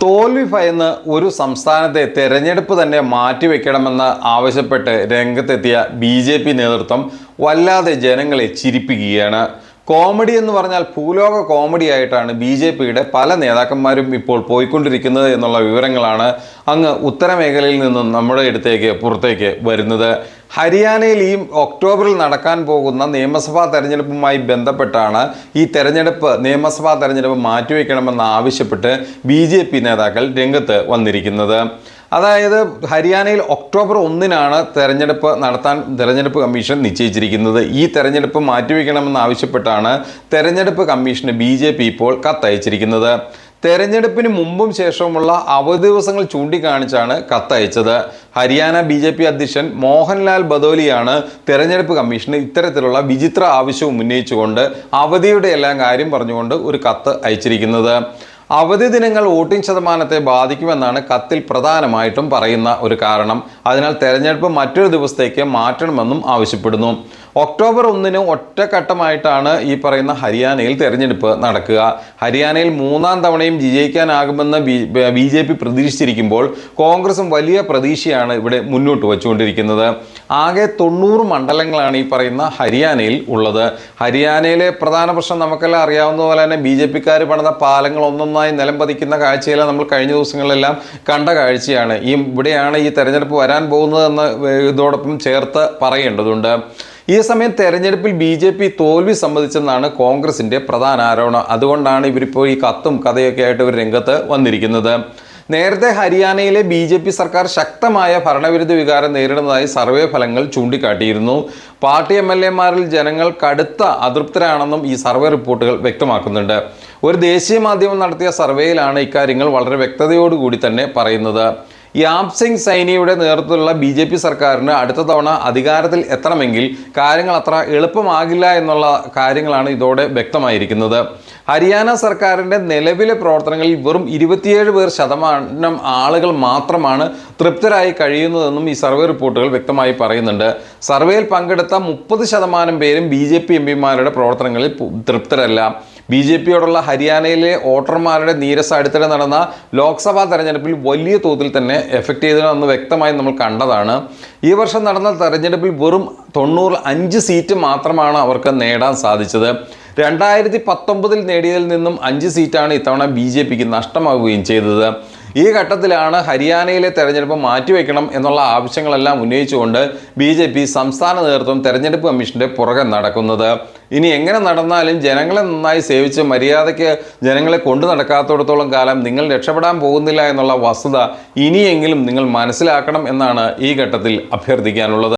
തോൽവി ഭയന്ന് ഒരു സംസ്ഥാനത്തെ തെരഞ്ഞെടുപ്പ് തന്നെ മാറ്റിവെക്കണമെന്ന് ആവശ്യപ്പെട്ട് രംഗത്തെത്തിയ ബി നേതൃത്വം വല്ലാതെ ജനങ്ങളെ ചിരിപ്പിക്കുകയാണ്. കോമഡി എന്ന് പറഞ്ഞാൽ ഭൂലോക കോമഡി ആയിട്ടാണ് ബി ജെ പിയുടെ പല നേതാക്കന്മാരും ഇപ്പോൾ പോയിക്കൊണ്ടിരിക്കുന്നത് എന്നുള്ള വിവരങ്ങളാണ് അങ്ങ് ഉത്തരമേഖലയിൽ നിന്നും നമ്മുടെ അടുത്തേക്ക് പുറത്തേക്ക് വരുന്നത്. ഹരിയാനയിൽ ഈ ഒക്ടോബറിൽ നടക്കാൻ പോകുന്ന നിയമസഭാ തെരഞ്ഞെടുപ്പുമായി ബന്ധപ്പെട്ടാണ് ഈ തെരഞ്ഞെടുപ്പ് നിയമസഭാ തെരഞ്ഞെടുപ്പ് മാറ്റിവെക്കണമെന്ന് ആവശ്യപ്പെട്ട് ബി നേതാക്കൾ രംഗത്ത് വന്നിരിക്കുന്നത്. അതായത് ഹരിയാനയിൽ ഒക്ടോബർ ഒന്നിനാണ് തെരഞ്ഞെടുപ്പ് നടത്താൻ തെരഞ്ഞെടുപ്പ് കമ്മീഷൻ നിശ്ചയിച്ചിരിക്കുന്നത്. ഈ തെരഞ്ഞെടുപ്പ് മാറ്റിവെക്കണമെന്ന് ആവശ്യപ്പെട്ടാണ് തെരഞ്ഞെടുപ്പ് കമ്മീഷന് ബി ജെ പി ഇപ്പോൾ കത്തയച്ചിരിക്കുന്നത്. തെരഞ്ഞെടുപ്പിന് മുമ്പും ശേഷവുമുള്ള അവധി ദിവസങ്ങൾ ചൂണ്ടിക്കാണിച്ചാണ് കത്തയച്ചത്. ഹരിയാന ബി ജെ പി അധ്യക്ഷൻ മോഹൻലാൽ ബദോലിയാണ് തെരഞ്ഞെടുപ്പ് കമ്മീഷന് ഇത്തരത്തിലുള്ള വിചിത്ര ആവശ്യവും ഉന്നയിച്ചുകൊണ്ട് അവധിയുടെ എല്ലാം കാര്യം പറഞ്ഞുകൊണ്ട് ഒരു കത്ത് അയച്ചിരിക്കുന്നത്. അവധി ദിനങ്ങൾ വോട്ടിംഗ് ശതമാനത്തെ ബാധിക്കുമെന്നാണ് കത്തിൽ പ്രധാനമായിട്ടും പറയുന്ന ഒരു കാരണം. അതിനാൽ തെരഞ്ഞെടുപ്പ് മറ്റൊരു ദിവസത്തേക്ക് മാറ്റണമെന്നും ആവശ്യപ്പെടുന്നു. ഒക്ടോബർ ഒന്നിന് ഒറ്റഘട്ടമായിട്ടാണ് ഈ പറയുന്ന ഹരിയാനയിൽ തെരഞ്ഞെടുപ്പ് നടക്കുക. ഹരിയാനയിൽ മൂന്നാം തവണയും വിജയിക്കാനാകുമെന്ന് ബി ജെ പി പ്രതീക്ഷിച്ചിരിക്കുമ്പോൾ കോൺഗ്രസും വലിയ പ്രതീക്ഷയാണ് ഇവിടെ മുന്നോട്ട് വച്ചുകൊണ്ടിരിക്കുന്നത്. ആകെ തൊണ്ണൂറ് മണ്ഡലങ്ങളാണ് ഈ പറയുന്ന ഹരിയാനയിൽ ഉള്ളത്. ഹരിയാനയിലെ പ്രധാന പ്രശ്നം നമുക്കെല്ലാം അറിയാവുന്ന പോലെ തന്നെ ബി ജെ പിക്കാർ പണിത പാലങ്ങൾ ഒന്നൊന്നായി നിലം പതിക്കുന്ന കാഴ്ചയെല്ലാം നമ്മൾ കഴിഞ്ഞ ദിവസങ്ങളിലെല്ലാം കണ്ട കാഴ്ചയാണ്. ഈ ഇവിടെയാണ് ഈ തെരഞ്ഞെടുപ്പ് വരാൻ പോകുന്നതെന്ന് ഇതോടൊപ്പം ചേർത്ത് പറയേണ്ടതുണ്ട്. ഈ സമയം തെരഞ്ഞെടുപ്പിൽ ബി ജെ പി തോൽവി സമ്മതിച്ചെന്നാണ് കോൺഗ്രസിന്റെ പ്രധാന ആരോപണം. അതുകൊണ്ടാണ് ഇവരിപ്പോൾ ഈ കത്തും കഥയൊക്കെ ആയിട്ട് ഇവർ രംഗത്ത് വന്നിരിക്കുന്നത്. നേരത്തെ ഹരിയാനയിലെ ബി ജെ പി സർക്കാർ ശക്തമായ ഭരണവിരുദ്ധ വികാരം നേരിടുന്നതായി സർവേ ഫലങ്ങൾ ചൂണ്ടിക്കാട്ടിയിരുന്നു. പാർട്ടി എം എൽ എമാരിൽ ജനങ്ങൾ കടുത്ത അതൃപ്തരാണെന്നും ഈ സർവേ റിപ്പോർട്ടുകൾ വ്യക്തമാക്കുന്നുണ്ട്. ഒരു ദേശീയ മാധ്യമം നടത്തിയ സർവേയിലാണ് ഇക്കാര്യങ്ങൾ വളരെ വ്യക്തതയോടുകൂടി തന്നെ പറയുന്നത്. യാബ് സിംഗ് സൈനിയുടെ നേതൃത്വത്തിലുള്ള ബി ജെ പി സർക്കാരിന് അടുത്ത തവണ അധികാരത്തിൽ എത്തണമെങ്കിൽ കാര്യങ്ങൾ അത്ര എളുപ്പമാകില്ല എന്നുള്ള കാര്യങ്ങളാണ് ഇതോടെ വ്യക്തമായിരിക്കുന്നത്. ഹരിയാന സർക്കാരിന്റെ നിലവിലെ പ്രവർത്തനങ്ങളിൽ വെറും ഇരുപത്തിയേഴ് പേർ ശതമാനം ആളുകൾ മാത്രമാണ് തൃപ്തരായി കഴിയുന്നതെന്നും ഈ സർവേ റിപ്പോർട്ടുകൾ വ്യക്തമായി പറയുന്നുണ്ട്. സർവേയിൽ പങ്കെടുത്ത മുപ്പത് ശതമാനം പേരും ബി ജെ പി എം പിമാരുടെ പ്രവർത്തനങ്ങളിൽ തൃപ്തരല്ല. ബി ജെ പിയോടുള്ള ഹരിയാനയിലെ വോട്ടർമാരുടെ നീരസ അടുത്തിടെ നടന്ന ലോക്സഭാ തെരഞ്ഞെടുപ്പിൽ വലിയ തോതിൽ തന്നെ എഫക്റ്റ് ചെയ്തതെന്ന് വ്യക്തമായി നമ്മൾ കണ്ടതാണ്. ഈ വർഷം നടന്ന തെരഞ്ഞെടുപ്പിൽ വെറും തൊണ്ണൂറ് അഞ്ച് സീറ്റ് മാത്രമാണ് അവർക്ക് നേടാൻ സാധിച്ചത്. രണ്ടായിരത്തി പത്തൊമ്പതിൽ നേടിയതിൽ നിന്നും അഞ്ച് സീറ്റാണ് ഇത്തവണ ബി ജെ പിക്ക് നഷ്ടമാവുകയും ചെയ്തത്. ഈ ഘട്ടത്തിലാണ് ഹരിയാനയിലെ തെരഞ്ഞെടുപ്പ് മാറ്റിവെക്കണം എന്നുള്ള ആവശ്യങ്ങളെല്ലാം ഉന്നയിച്ചുകൊണ്ട് ബി ജെ പി സംസ്ഥാന നേതൃത്വം തെരഞ്ഞെടുപ്പ് കമ്മീഷന്റെ പുറകെ നടക്കുന്നത്. ഇനി എങ്ങനെ നടന്നാലും ജനങ്ങളെ നന്നായി സേവിച്ച് മര്യാദയ്ക്ക് ജനങ്ങളെ കൊണ്ടു നടക്കാത്തിടത്തോളം കാലം നിങ്ങൾ രക്ഷപ്പെടാൻ പോകുന്നില്ല എന്നുള്ള വസ്തുത ഇനിയെങ്കിലും നിങ്ങൾ മനസ്സിലാക്കണം എന്നാണ് ഈ ഘട്ടത്തിൽ അഭ്യർത്ഥിക്കാനുള്ളത്.